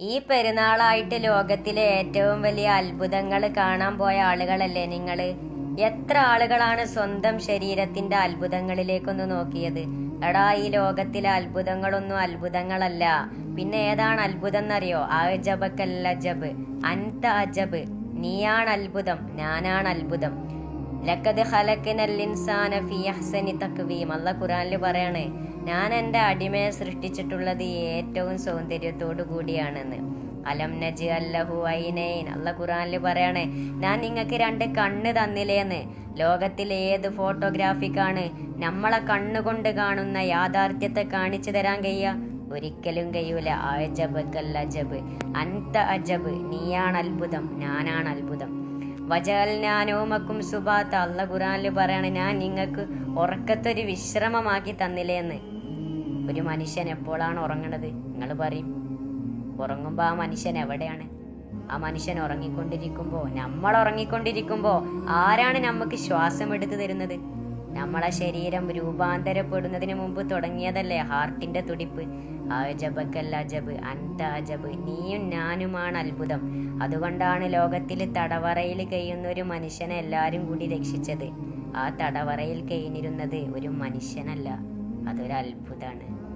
ഈ പെരുന്നാളായിട്ട് ലോകത്തിലെ ഏറ്റവും വലിയ അത്ഭുതങ്ങൾ കാണാൻ പോയ ആളുകളല്ലേ നിങ്ങൾ എത്ര ആളുകളാണ് സ്വന്തം ശരീരത്തിന്റെ അത്ഭുതങ്ങളിലേക്കൊന്ന് നോക്കിയത്? എടാ ഈ ലോകത്തിലെ അത്ഭുതങ്ങളൊന്നും അത്ഭുതങ്ങളല്ല. പിന്നെ ഏതാണ് അത്ഭുതം എന്നറിയോ അജബക്കല്ല ജബ് അൻത അജബ്. നീയാണ് അത്ഭുതം ഞാനാണ് അത്ഭുതം. ലക്കത് ഹലക്കിനൽ ഇൻസാന ഫി അഹ്സനി തക്വീം. അല്ല ഖുറാനിൽ പറയാണ് ഞാൻ എന്റെ അടിമയെ സൃഷ്ടിച്ചിട്ടുള്ളത് ഏറ്റവും സൗന്ദര്യത്തോടു കൂടിയാണെന്ന്. അലം നജ് അല്ലഹു ഐനൈൻ അല്ല ഖുറാനിൽ പറയാണ് ഞാൻ നിങ്ങൾക്ക് രണ്ട് കണ്ണ് തന്നില്ലേന്ന്. ലോകത്തിലെ ഏത് ഫോട്ടോഗ്രാഫിക്കാണ് നമ്മളെ കണ്ണുകൊണ്ട് കാണുന്ന യാഥാർത്ഥ്യത്തെ കാണിച്ചു തരാൻ കഴിയ ഒരിക്കലും കഴിയൂല. അജബ് അജബ്. അൻത അജബ്. നീയാണ് അത്ഭുതം. ഞാനാണ് അത്ഭുതം. വജൽ ഞാനോമക്കും സുബാത്ത. അല്ല ഖുറാനിൽ പറയാണ് ഞാൻ നിങ്ങൾക്ക് ഉറക്കത്തൊരു വിശ്രമമാക്കി തന്നില്ലേന്ന്. ഒരു മനുഷ്യൻ എപ്പോഴാണ് ഉറങ്ങണത്? നിങ്ങൾ പറയും. ഉറങ്ങുമ്പോൾ ആ മനുഷ്യൻ എവിടെയാണ്? ആ മനുഷ്യൻ ഉറങ്ങിക്കൊണ്ടിരിക്കുമ്പോൾ നമ്മൾ ഉറങ്ങിക്കൊണ്ടിരിക്കുമ്പോൾ ആരാണ് നമുക്ക് ശ്വാസം എടുത്തു തരുന്നത്? നമ്മളെ ശരീരം രൂപാന്തരപ്പെടുന്നതിന് മുമ്പ് തുടങ്ങിയതല്ലേ ഹാർട്ടിന്റെ തുടിപ്പ്? അജബക്കല്ല അജബ് അന്താജബ് നീയും ഞാനുമാണ് അത്ഭുതം. അതുകൊണ്ടാണ് ലോകത്തിൽ തടവറയിൽ കഴിയുന്ന ഒരു മനുഷ്യനെ എല്ലാവരും കൂടി രക്ഷിച്ചത്. ആ തടവറയിൽ കഴിഞ്ഞിരുന്നത് ഒരു മനുഷ്യനല്ല. അതൊരു അത്ഭുതമാണ്